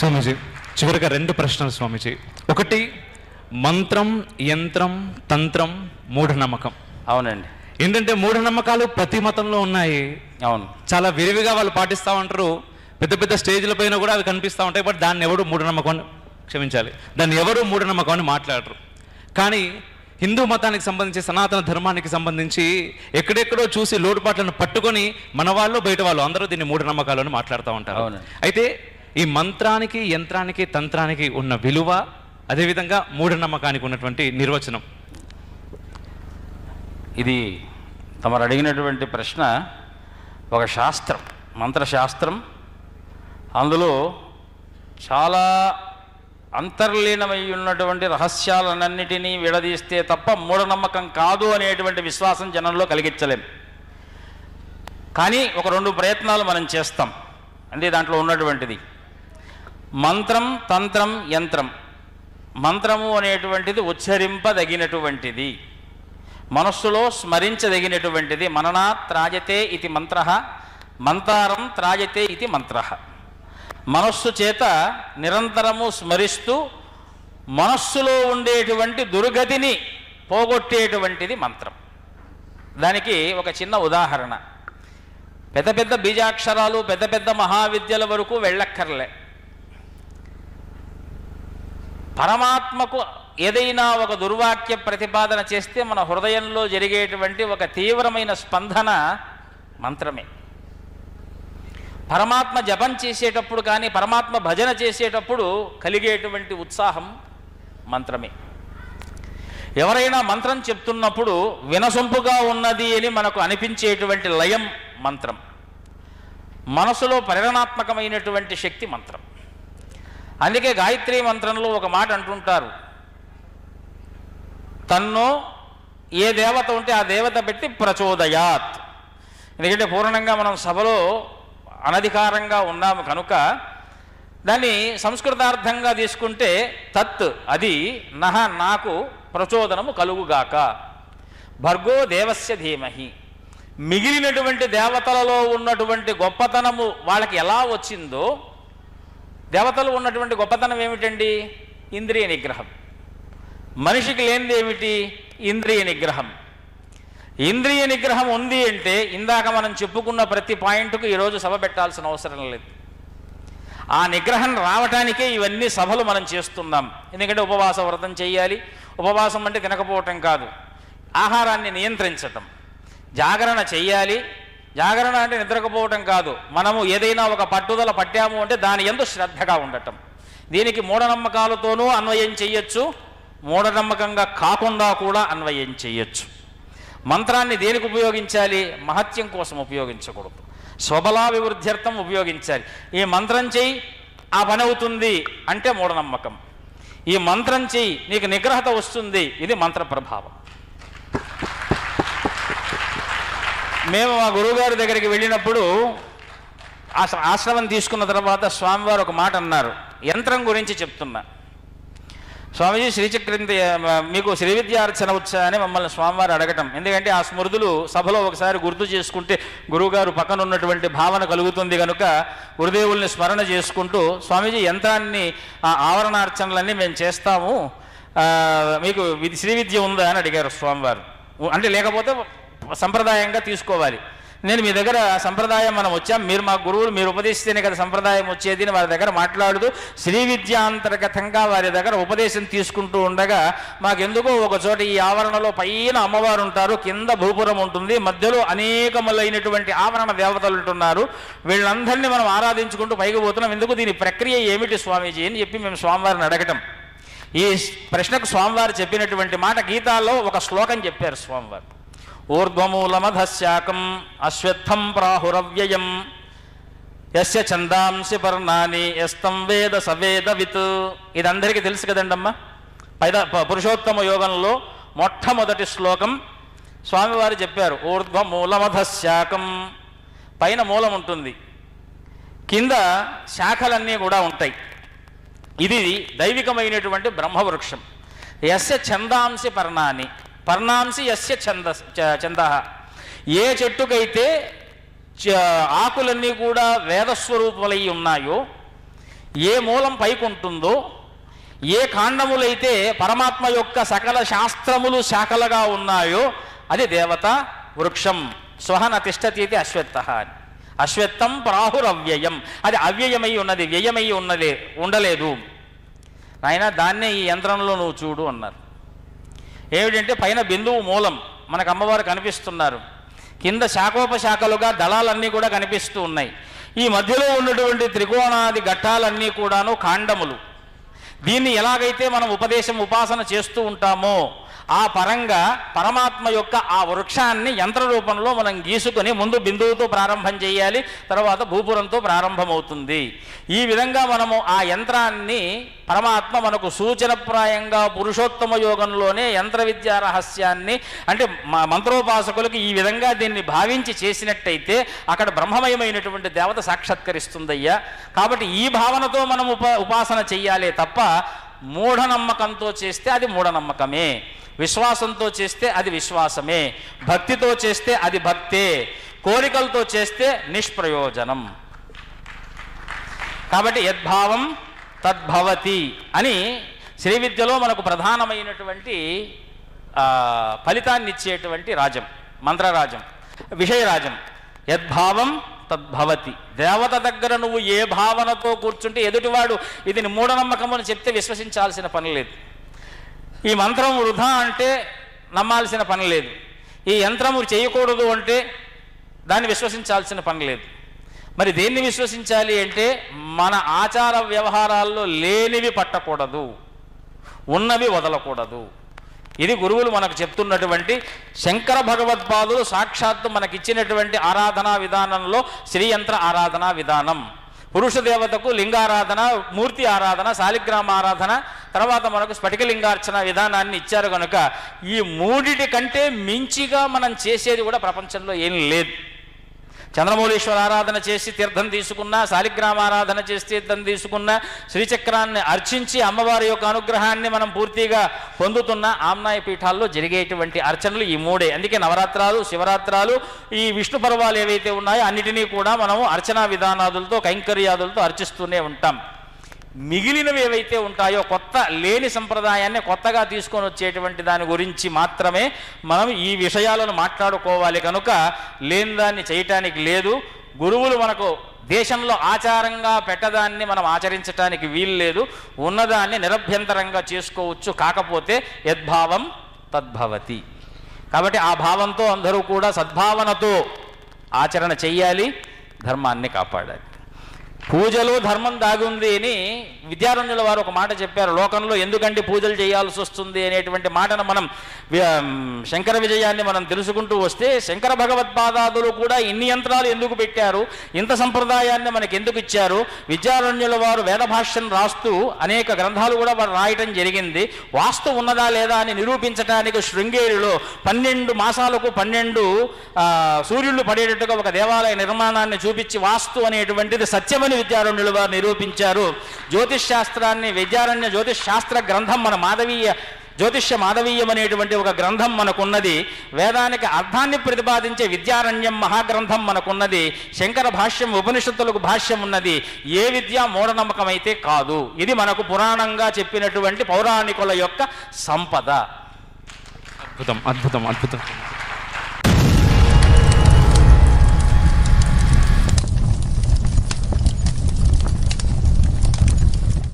స్వామీజీ చివరిగా రెండు ప్రశ్నలు స్వామీజీ. ఒకటి మంత్రం యంత్రం తంత్రం మూఢనమ్మకం. అవునండి. ఏంటంటే మూఢనమ్మకాలు ప్రతి మతంలో ఉన్నాయి. అవును. చాలా విరివిగా వాళ్ళు పాటిస్తూ ఉంటారు. పెద్ద పెద్ద స్టేజ్ల పైన కూడా అవి కనిపిస్తూ ఉంటాయి బట్ దాన్ని ఎవరు మూఢనమ్మకం అని క్షమించాలి. దాన్ని ఎవరు మూఢనమ్మకం అని మాట్లాడరు. కానీ హిందూ మతానికి సంబంధించి సనాతన ధర్మానికి సంబంధించి ఎక్కడెక్కడో చూసి లోటుపాట్లను పట్టుకొని మన వాళ్ళు బయట వాళ్ళు అందరూ దీన్ని మూఢనమ్మకాలు అని మాట్లాడుతూ ఉంటారు. అయితే ఈ మంత్రానికి యంత్రానికి తంత్రానికి ఉన్న విలువ అదేవిధంగా మూఢనమ్మకానికి ఉన్నటువంటి నిర్వచనం. ఇది తమరు అడిగినటువంటి ప్రశ్న ఒక శాస్త్రం మంత్రశాస్త్రం. అందులో చాలా అంతర్లీనమై ఉన్నటువంటి రహస్యాలన్నిటినీ విడదీస్తే తప్ప మూఢనమ్మకం కాదు అనేటువంటి విశ్వాసం జనంలో కలిగించలేం. కానీ ఒక రెండు ప్రయత్నాలు మనం చేస్తాం. అంటే దాంట్లో ఉన్నటువంటిది. మంత్రం తంత్రం యంత్రం. మంత్రము అనేటువంటిది ఉచ్చరింపదగినటువంటిది. మనస్సులో స్మరించదగినటువంటిది. మననా త్రాజతే ఇది మంత్ర మంతారం త్రాజతే ఇది మంత్ర. మనస్సు చేత నిరంతరము స్మరిస్తూ మనస్సులో ఉండేటువంటి దుర్గతిని పోగొట్టేటువంటిది మంత్రం. దానికి ఒక చిన్న ఉదాహరణ. పెద్ద పెద్ద బీజాక్షరాలు పెద్ద పెద్ద మహావిద్యల వరకు వెళ్ళక్కర్లే. పరమాత్మకు ఏదైనా ఒక దుర్వాక్య ప్రతిపాదన చేస్తే మన హృదయంలో జరిగేటువంటి ఒక తీవ్రమైన స్పందన మంత్రమే. పరమాత్మ జపం చేసేటప్పుడు కానీ పరమాత్మ భజన చేసేటప్పుడు కలిగేటువంటి ఉత్సాహం మంత్రమే. ఎవరైనా మంత్రం చెప్తున్నప్పుడు వినసొంపుగా ఉన్నది అని మనకు అనిపించేటువంటి లయం మంత్రం. మనసులో ప్రేరణాత్మకమైనటువంటి శక్తి మంత్రం. అందుకే గాయత్రి మంత్రంలో ఒక మాట అంటుంటారు. తన్ను ఏ దేవత ఉంటే ఆ దేవత పెట్టి ప్రచోదయాత్. ఎందుకంటే పూర్ణంగా మనం సభలో అనధికారంగా ఉన్నాము కనుక దాన్ని సంస్కృతార్థంగా తీసుకుంటే తత్ అది నహ నాకు ప్రచోదనము కలుగుగాక. భర్గో దేవస్య ధీమహి. మిగిలినటువంటి దేవతలలో ఉన్నటువంటి గొప్పతనము వాళ్ళకి ఎలా వచ్చిందో దేవతలు ఉన్నటువంటి గొప్పతనం ఏమిటండి? ఇంద్రియ నిగ్రహం. మనిషికి లేనిది ఏమిటి? ఇంద్రియ నిగ్రహం. ఇంద్రియ నిగ్రహం ఉంది అంటే ఇందాక మనం చెప్పుకున్న ప్రతి పాయింట్కు ఈరోజు సభ పెట్టాల్సిన అవసరం లేదు. ఆ నిగ్రహం రావటానికే ఇవన్నీ సభలు మనం చేస్తున్నాం. ఎందుకంటే ఉపవాస వ్రతం చేయాలి. ఉపవాసం అంటే తినకపోవటం కాదు. ఆహారాన్ని నియంత్రించటం. జాగరణ చేయాలి. జాగరణ అంటే నిద్రకపోవటం కాదు. మనము ఏదైనా ఒక పట్టుదల పట్టాము అంటే దాని ఎందు శ్రద్ధగా ఉండటం. దీనికి మూఢనమ్మకాలతోనూ అన్వయం చెయ్యొచ్చు మూఢనమ్మకంగా కాకుండా కూడా అన్వయం చేయొచ్చు. మంత్రాన్ని దేనికి ఉపయోగించాలి? మహత్యం కోసం ఉపయోగించకూడదు. స్వబలాభివృద్ధ్యర్థం ఉపయోగించాలి. ఈ మంత్రం చేయి ఆ పని అవుతుంది అంటే మూఢనమ్మకం. ఈ మంత్రం చేయి నీకు నిగ్రహత వస్తుంది. ఇది మంత్ర ప్రభావం. మేము మా గురువుగారి దగ్గరికి వెళ్ళినప్పుడు ఆశ్రమం తీసుకున్న తర్వాత స్వామివారు ఒక మాట అన్నారు. యంత్రం గురించి చెప్తున్నా. స్వామీజీ శ్రీచక్రంతి మీకు శ్రీ విద్యార్చన మమ్మల్ని స్వామివారు అడగటం. ఎందుకంటే ఆ స్మృతులు సభలో ఒకసారి గుర్తు చేసుకుంటే గురువుగారు పక్కన ఉన్నటువంటి భావన కలుగుతుంది కనుక గురుదేవుల్ని స్మరణ చేసుకుంటూ స్వామీజీ యంత్రాన్ని ఆ ఆవరణార్చనలన్నీ మేము చేస్తాము. మీకు వి- ఉందా అని అడిగారు స్వామివారు. అంటే లేకపోతే సంప్రదాయంగా తీసుకోవాలి. నేను మీ దగ్గర సంప్రదాయం మనం వచ్చాం. మీరు మా గురువులు మీరు ఉపదేశిస్తేనే కదా సంప్రదాయం వచ్చేది అని వారి దగ్గర మాట్లాడుతూ శ్రీ విద్యాంతర్గతంగా వారి దగ్గర ఉపదేశం తీసుకుంటూ ఉండగా మాకెందుకో ఒక చోట ఈ ఆవరణలో పైన అమ్మవారు ఉంటారు కింద భూపురం ఉంటుంది మధ్యలో అనేకములైనటువంటి ఆవరణ దేవతలు ఉంటున్నారు. వీళ్ళందరినీ మనం ఆరాధించుకుంటూ పైకి పోతున్నాం. ఎందుకు? దీని ప్రక్రియ ఏమిటి స్వామీజీ అని చెప్పి మేము స్వామివారిని అడగటం. ఈ ప్రశ్నకు స్వామివారు చెప్పినటువంటి మాట గీతాల్లో ఒక శ్లోకం చెప్పారు స్వామివారు. ఊర్ధ్వమూలమధశాకం అశ్వత్థం ప్రాహురవ్యయం. యస్య ఛందాంసి వర్ణాని ఎస్తం వేద సవేదవిత్. ఇది అందరికీ తెలుసు కదండమ్మా? పైద ప- పురుషోత్తమ యోగంలో మొట్టమొదటి శ్లోకం స్వామివారు చెప్పారు ఊర్ధ్వమూలమధశాకం. పైన మూలం ఉంటుంది. కింద శాఖలన్నీ కూడా ఉంటాయి. ఇది దైవికమైనటువంటి బ్రహ్మవృక్షం. యస్య చందాంశి పర్ణాని. పర్ణాంసి యస్య ఛంద చంద ఏ చెట్టుకైతే చ- ఆకులన్నీ కూడా వేదస్వరూపులై ఉన్నాయో ఏ మూలం పైకి ఉంటుందో ఏ కాండములైతే పరమాత్మ యొక్క సకల శాస్త్రములు శాఖలుగా ఉన్నాయో అది దేవత వృక్షం స్వహన తిష్టతీతి అశ్వత్థ అని. అశ్వత్థం ప్రాహురవ్యయం. అది అవ్యయమై ఉన్నది వ్యయమై ఉన్నదే ఉండలేదు. ఆయన దాన్నే ఈ యంత్రంలో నువ్వు చూడు అన్నారు. ఏమిటంటే పైన బిందువు మూలం మనకు అమ్మవారు కనిపిస్తున్నారు. కింద శాఖోపశాఖలుగా దళాలన్నీ కూడా కనిపిస్తూ ఉన్నాయి. ఈ మధ్యలో ఉన్నటువంటి త్రికోణాది ఘట్టాలన్నీ కూడాను కాండములు. దీన్ని ఎలాగైతే మనం ఉపదేశం ఉపాసన చేస్తూ ఉంటామో ఆ పరంగా పరమాత్మ యొక్క ఆ వృక్షాన్ని యంత్ర రూపంలో మనం గీసుకొని ముందు బిందువుతో ప్రారంభం చేయాలి తర్వాత భూపురంతో ప్రారంభమవుతుంది. ఈ విధంగా మనము ఆ యంత్రాన్ని పరమాత్మ మనకు సూచనప్రాయంగా పురుషోత్తమ యోగంలోనే యంత్ర విద్యా రహస్యాన్ని అంటే మ- మంత్రోపాసకులకు ఈ విధంగా దీన్ని భావించి చేసినట్టయితే అక్కడ బ్రహ్మమయమైనటువంటి దేవత సాక్షాత్కరిస్తుందయ్యా. కాబట్టి ఈ భావనతో మనం ఉప ఉపాసన చెయ్యాలే తప్ప మూఢనమ్మకంతో చేస్తే అది మూఢనమ్మకమే. విశ్వాసంతో చేస్తే అది విశ్వాసమే భక్తితో చేస్తే అది భక్తే కోరికలతో చేస్తే నిష్ప్రయోజనం. కాబట్టి యద్భావం తద్భవతి అని శ్రీ విద్యలో మనకు ప్రధానమైనటువంటి ఫలితాన్ని ఇచ్చేటువంటి రాజం మంత్రరాజం విషయరాజం యద్భావం తద్భవతి. దేవత దగ్గర నువ్వు ఏ భావనతో కూర్చుంటే ఎదుటివాడు ఇది మూఢనమ్మకం అని చెప్తే విశ్వసించాల్సిన పని లేదు. ఈ మంత్రం వృధా అంటే నమ్మాల్సిన పని లేదు. ఈ యంత్రము చేయకూడదు అంటే దాన్ని విశ్వసించాల్సిన పని లేదు. మరి దేన్ని విశ్వసించాలి అంటే మన ఆచార వ్యవహారాల్లో లేనివి పట్టకూడదు. ఉన్నవి వదలకూడదు. ఇది గురువులు మనకు చెప్తున్నటువంటి శంకర భగవత్పాదులు సాక్షాత్తు మనకిచ్చినటువంటి ఆరాధనా విధానంలో శ్రీయంత్ర ఆరాధనా విధానం. పురుష దేవతకు లింగారాధన మూర్తి ఆరాధన శాలిగ్రామ ఆరాధన తర్వాత మనకు స్ఫటికలింగార్చన విధానాన్ని ఇచ్చారు కనుక ఈ మూడిటి కంటే మించిగా మనం చేసేది కూడా ప్రపంచంలో ఏం లేదు. చంద్రమౌళీశ్వర ఆరాధన చేసి తీర్థం తీసుకున్నా శాలిగ్రామ ఆరాధన చేసి తీర్థం తీసుకున్నా శ్రీచక్రాన్ని అర్చించి అమ్మవారి యొక్క అనుగ్రహాన్ని మనం పూర్తిగా పొందుతున్న ఆమ్నాయ పీఠాల్లో జరిగేటువంటి అర్చనలు ఈ మూడే. అందుకే నవరాత్రాలు శివరాత్రాలు ఈ విష్ణు పర్వాలు ఏవైతే ఉన్నాయో అన్నిటినీ కూడా మనము అర్చనా విధానాదులతో కైంకర్యాదులతో అర్చిస్తూనే ఉంటాం. మిగిలినవి ఏవైతే ఉంటాయో కొత్త లేని సంప్రదాయాన్ని కొత్తగా తీసుకొని వచ్చేటువంటి దాని గురించి మాత్రమే మనం ఈ విషయాలను మాట్లాడుకోవాలి. కనుక లేని దాన్ని చేయటానికి లేదు. గురువులు మనకు దేశంలో ఆచారంగా పెట్టదాన్ని మనం ఆచరించటానికి వీలు లేదు. ఉన్నదాన్ని నిరభ్యంతరంగా చేసుకోవచ్చు. కాకపోతే యద్భావం తద్భవతి. కాబట్టి ఆ భావంతో అందరూ కూడా సద్భావనతో ఆచరణ చెయ్యాలి. ధర్మాన్ని కాపాడాలి. పూజలో ధర్మం దాగుంది అని విద్యారంజుల వారు ఒక మాట చెప్పారు. లోకంలో ఎందుకంటే పూజలు చేయాల్సి వస్తుంది అనేటువంటి మాటను మనం శంకర విజయాన్ని మనం తెలుసుకుంటూ వస్తే శంకర భగవత్పాదాదులు కూడా ఇన్ని యంత్రాలు ఎందుకు పెట్టారు? ఇంత సంప్రదాయాన్ని మనకి ఎందుకు ఇచ్చారు? విద్యారణ్యుల వారు వేదభాష్యం రాస్తూ అనేక గ్రంథాలు కూడా వారు రాయటం జరిగింది. వాస్తు ఉన్నదా లేదా అని నిరూపించడానికి శృంగేరిలో పన్నెండు మాసాలకు పన్నెండు సూర్యుళ్ళు పడేటట్టుగా ఒక దేవాలయ నిర్మాణాన్ని చూపించి వాస్తు అనేటువంటిది సత్యమని విద్యారణ్యులు వారు నిరూపించారు. జ్యోతిష్ శాస్త్రాన్ని విద్యారణ్య జ్యోతిష్ శాస్త్ర గ్రంథం మన మాధవీయ జ్యోతిష్య మాధవీయం అనేటువంటి ఒక గ్రంథం మనకున్నది. వేదానికి అర్థాన్ని ప్రతిపాదించే విద్యారణ్యం మహాగ్రంథం మనకున్నది. శంకర భాష్యం ఉపనిషత్తులకు భాష్యం ఉన్నది. ఏ విద్య మూఢనమ్మకమైతే కాదు. ఇది మనకు పురాణంగా చెప్పినటువంటి పౌరాణికుల యొక్క సంపద. అద్భుతం అద్భుతం అద్భుతం.